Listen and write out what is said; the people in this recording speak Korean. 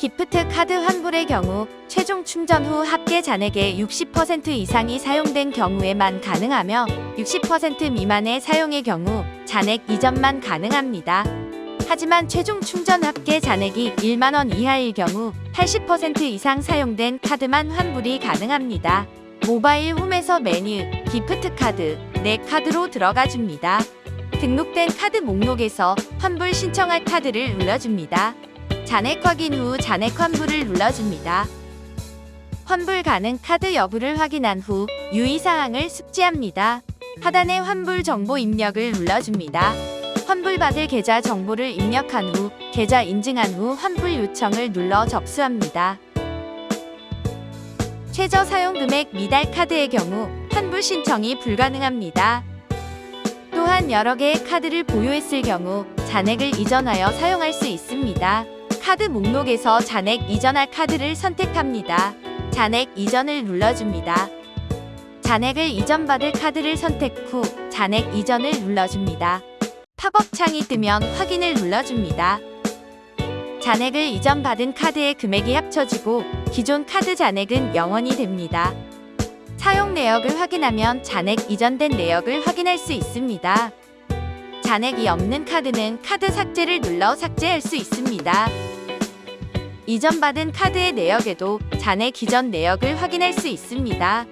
기프트 카드 환불의 경우 최종 충전 후 합계 잔액의 60% 이상이 사용된 경우에만 가능하며 60% 미만의 사용의 경우 잔액 이전만 가능합니다. 하지만 최종 충전 합계 잔액이 1만 원 이하일 경우 80% 이상 사용된 카드만 환불이 가능합니다. 모바일 홈에서 메뉴, 기프트 카드, 내 카드로 들어가 줍니다. 등록된 카드 목록에서 환불 신청할 카드를 눌러줍니다. 잔액 확인 후 잔액 환불을 눌러줍니다. 환불 가능 카드 여부를 확인한 후 유의사항을 숙지합니다. 하단의 환불 정보 입력을 눌러줍니다. 환불받을 계좌 정보를 입력한 후 계좌 인증한 후 환불 요청을 눌러 접수합니다. 최저 사용 금액 미달 카드의 경우 환불 신청이 불가능합니다. 또한 여러 개의 카드를 보유했을 경우 잔액을 이전하여 사용할 수 있습니다. 카드 목록에서 잔액 이전할 카드를 선택합니다. 잔액 이전을 눌러줍니다. 잔액을 이전받을 카드를 선택 후 잔액 이전을 눌러줍니다. 팝업 창이 뜨면 확인을 눌러줍니다. 잔액을 이전받은 카드의 금액이 합쳐지고 기존 카드 잔액은 0원이 됩니다. 사용 내역을 확인하면 잔액 이전된 내역을 확인할 수 있습니다. 잔액이 없는 카드는 카드 삭제를 눌러 삭제할 수 있습니다. 이전받은 카드의 내역에도 잔액 이전 내역을 확인할 수 있습니다.